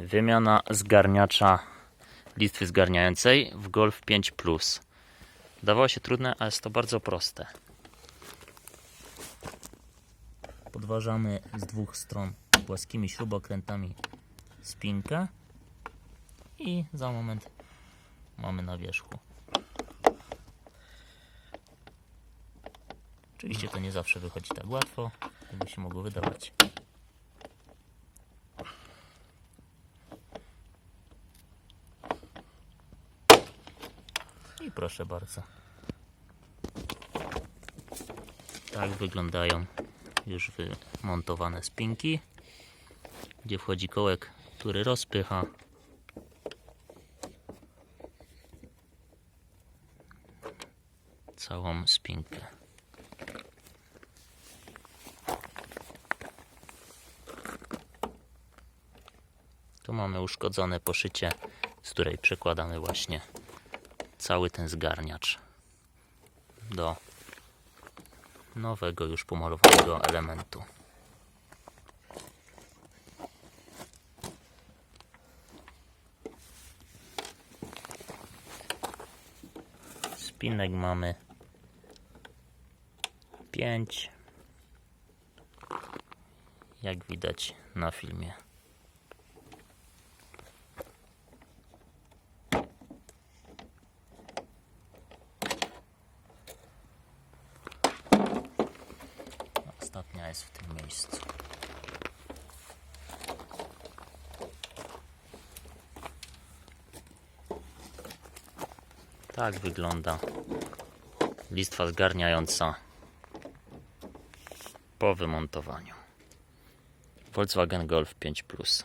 Wymiana zgarniacza listwy zgarniającej w Golf 5 Plus. Dawało się trudne, ale jest to bardzo proste. Podważamy z dwóch stron płaskimi śrubokrętami spinkę i za moment mamy na wierzchu. Oczywiście to nie zawsze wychodzi tak łatwo, jakby się mogło wydawać. I proszę bardzo. Tak wyglądają już wymontowane spinki, gdzie wchodzi kołek, który rozpycha całą spinkę. Tu mamy uszkodzone poszycie, z której przekładamy właśnie cały ten zgarniacz do nowego już pomalowanego elementu. Spinek mamy 5 jak widać na filmie. Ostatnia jest w tym miejscu. Tak wygląda listwa zgarniająca po wymontowaniu. Volkswagen Golf 5 Plus.